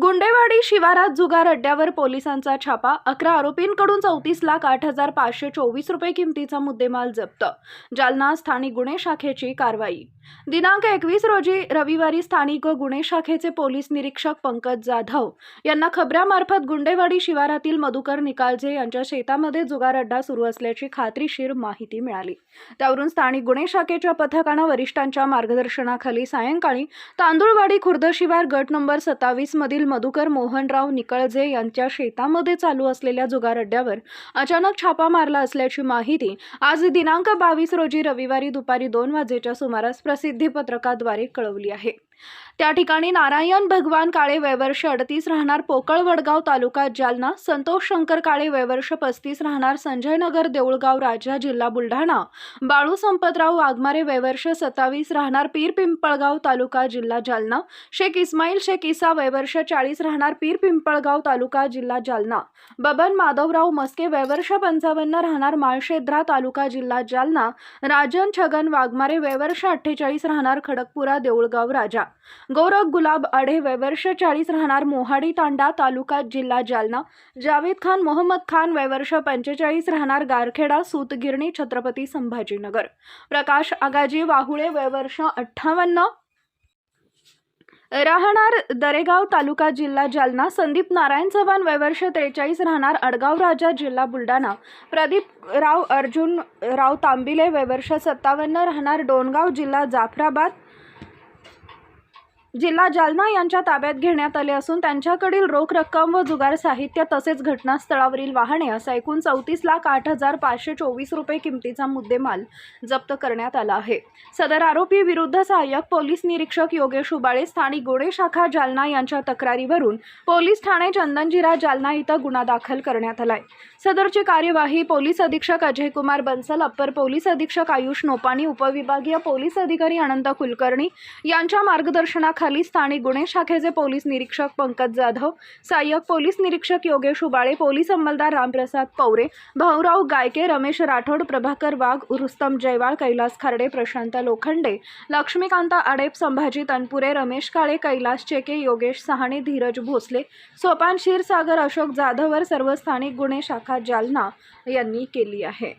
गुंडेवाडी शिवारात जुगार अड्ड्यावर पोलिसांचा छापा अकरा आरोपींकडून चौतीस लाख आठ हजार पाचशे चोवीस रुपये किमतीचा मुद्देमाल जप्त. जालना स्थानिक गुन्हे शाखेची कारवाई. दिनांक एकवीस रोजी रविवारी स्थानिक गुन्हे शाखेचे पोलीस निरीक्षक पंकज जाधव यांना खबऱ्यामार्फत गुंडेवाडी शिवारातील मधुकर निकालजे यांच्या शेतामध्ये जुगार अड्डा सुरू असल्याची खात्रीशीर माहिती मिळाली. त्यावरून स्थानिक गुन्हे शाखेच्या पथकानं वरिष्ठांच्या मार्गदर्शनाखाली सायंकाळी तांदूळवाडी खुर्द शिवार गट नंबर सत्तावीस मधील मधुकर मोहनराव निकळजे यांच्या शेतामध्ये चालू असलेल्या जुगार अड्ड्यावर अचानक छापा मारला असल्याची माहिती आज दिनांक बावीस रोजी रविवारी दुपारी दोन वाजेच्या सुमारास प्रसिद्धीपत्रकाद्वारे कळवली आहे. त्या ठिकाणी नारायण भगवान काळे वयवर्ष अडतीस राहणार पोकळ वडगाव तालुका जालना संतोष शंकर काळे वयवर्ष पस्तीस राहणार संजयनगर देऊळगाव राजा जिल्हा बुलढाणा बाळू संपतराव वाघमारे वयवर्ष सत्तावीस राहणार पीर पिंपळगाव तालुका जिल्हा जालना शेख इस्माईल शेख इसा वयवर्ष चाळीस राहणार पीर पिंपळगाव तालुका जिल्हा जालना बबन माधवराव मस्के वयवर्ष पंचावन्न राहणार माळशेद्रा तालुका जिल्हा जालना राजन छगन वाघमारे वयवर्ष अठ्ठेचाळीस राहणार खडकपुरा देऊळगाव राजा. गौरव गुलाब अडे वर्ष चाळीस राहणार मोहाडी तांडा तालुका जिल्हा जालना. जावेद खान मोहम्मद खान वयवर्ष पंचेचाळीस राहणार गारखेडा सूतगिरणी छत्रपती संभाजीनगर. प्रकाश आगाजी वाहुळे वयवर्ष अठ्ठावन्न. राहणार दरेगाव तालुका जिल्हा जालना. संदीप नारायण चव्हाण वयवर्ष त्रेचाळीस राहणार अडगाव राजा जिल्हा बुलढाणा. प्रदीप राव अर्जुन राव तांबिले वयवर्ष सत्तावन्न राहणार डोणगाव जिल्हा जाफराबाद. जिल्हा जालना यांच्या ताब्यात घेण्यात आले असून त्यांच्याकडील रोख रक्कम व जुगार साहित्य तसेच घटनास्थळावरील वाहने असा एकूण चौतीस लाख आठ हजार पाचशे चोवीस रुपये किमतीचा मुद्देमाल जप्त करण्यात आला आहे. सदर आरोपी विरुद्ध सहाय्यक पोलीस निरीक्षक योगेश उबाळे स्थानिक गुन्हे शाखा जालना यांच्या तक्रारीवरून पोलीस ठाणे चंदनजिरा जालना इथं गुन्हा दाखल करण्यात आलाय. सदरची कार्यवाही पोलीस अधीक्षक अजय कुमार बन्सल अप्पर पोलीस अधीक्षक आयुष नोपानी उपविभागीय पोलीस अधिकारी अनंत कुलकर्णी यांच्या मार्गदर्शनाखाली स्थानिक गुन्हे शाखेचे पोलीस निरीक्षक पंकज जाधव सहाय्यक पोलीस निरीक्षक योगेश उबाळे पोलीस अंमलदार रामप्रसाद पवरे भाऊराव गायके रमेश राठोड प्रभाकर वाघ रुस्तम जयवाळ कैलास खर्डे प्रशांत लोखंडे लक्ष्मीकांत आडेप संभाजी तनपुरे रमेश काळे कैलास चेके योगेश सहाणे धीरज भोसले सोपान क्षीरसागर अशोक जाधवर सर्व स्थानिक गुन्हे शाखा जालना यांनी केली आहे.